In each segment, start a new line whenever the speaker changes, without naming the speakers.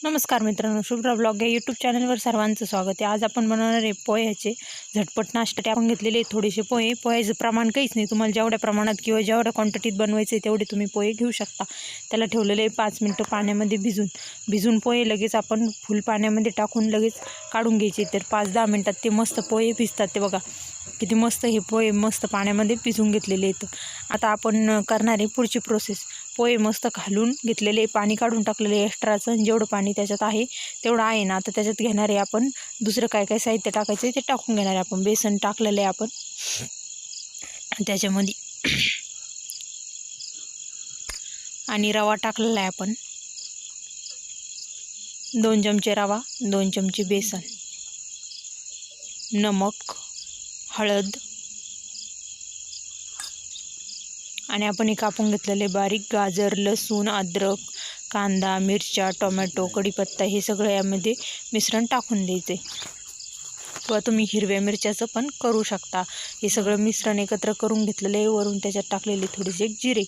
नमस्कार मित्रांनो शुभ्रा ब्लॉग या यूट्यूब चॅनलवर सर्वांचं स्वागत आहे. आज आपण बनवणार आहे पोह्याचे झटपट नाश्ता. आपण घेतलेले थोडेसे पोहे. पोह्याचं प्रमाण काहीच नाही. तुम्हाला जेवढ्या प्रमाणात किंवा जेवढ्या क्वांटिटीत बनवायचे तेवढे तुम्ही पोहे घेऊ शकता. त्याला ठेवलेले आहे पाच मिनटं पाण्यामध्ये भिजून. भिजून पोहे लगेच आपण फुल पाण्यामध्ये टाकून लगेच काढून घ्यायचे. तर पाच दहा मिनटात ते मस्त पोहे भिजतात. ते बघा किती मस्त हे पोहे मस्त पाण्यामध्ये पिसून घेतलेले आहेत. आता आपण करणार आहे पुढची प्रोसेस पोहे मस्त घालून घेतलेले पाणी काढून टाकलेले एक्स्ट्राचं आणि जेवढं पाणी त्याच्यात आहे तेवढं आहे ना. आता त्याच्यात घेणार आहे आपण दुसरं काय काय साहित्य टाकायचं आहे ते टाकून घेणार आहे आपण. बेसन टाकलेलं आहे आपण. त्याच्यामध्ये आणि रवा टाकलेला आहे आपण. दोन चमचे रवा दोन चमचे बेसन नमक हळद आणि आपण हे कापून घेतलेले बारीक गाजर लसूण अद्रक कांदा मिरच्या टोमॅटो कढीपत्ता हे सगळं यामध्ये मिश्रण टाकून द्यायचे. किंवा तुम्ही हिरव्या मिरच्याचं पण करू शकता. हे सगळं मिश्रण एकत्र करून घेतलेलं आहे. वरून त्याच्यात टाकलेले थोडेसे जिरे.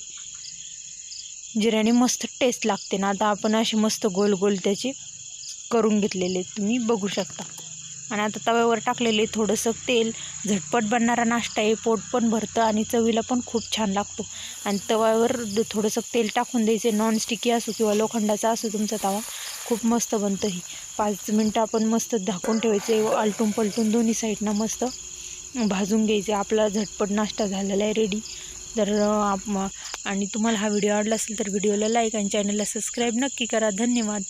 जिऱ्याने मस्त टेस्ट लागते ना. आता आपण असे मस्त गोल गोल त्याचे करून घेतलेले तुम्ही बघू शकता. आणि आता तव्यावर टाकलेले थोडंसं तेल झटपट बनणारा नाश्ता आहे पोट पण भरतं आणि चवीला पण खूप छान लागतो. आणि तव्यावर द- थोडंसं तेल टाकून द्यायचे नॉनस्टिकी असो किंवा लोखंडाचा असो तुमचा तवा खूप मस्त बनतं ही. पाच मिनटं आपण मस्त झाकून ठेवायचे आलटून पलटून दोन्ही साईडनं मस्त भाजून घ्यायचे. आपला झटपट नाश्ता झालेला आहे रेडी तर आप आणि तुम्हाला हा व्हिडिओ आवडला असेल तर व्हिडिओला लाईक आणि चॅनलला सबस्क्राईब नक्की करा. धन्यवाद.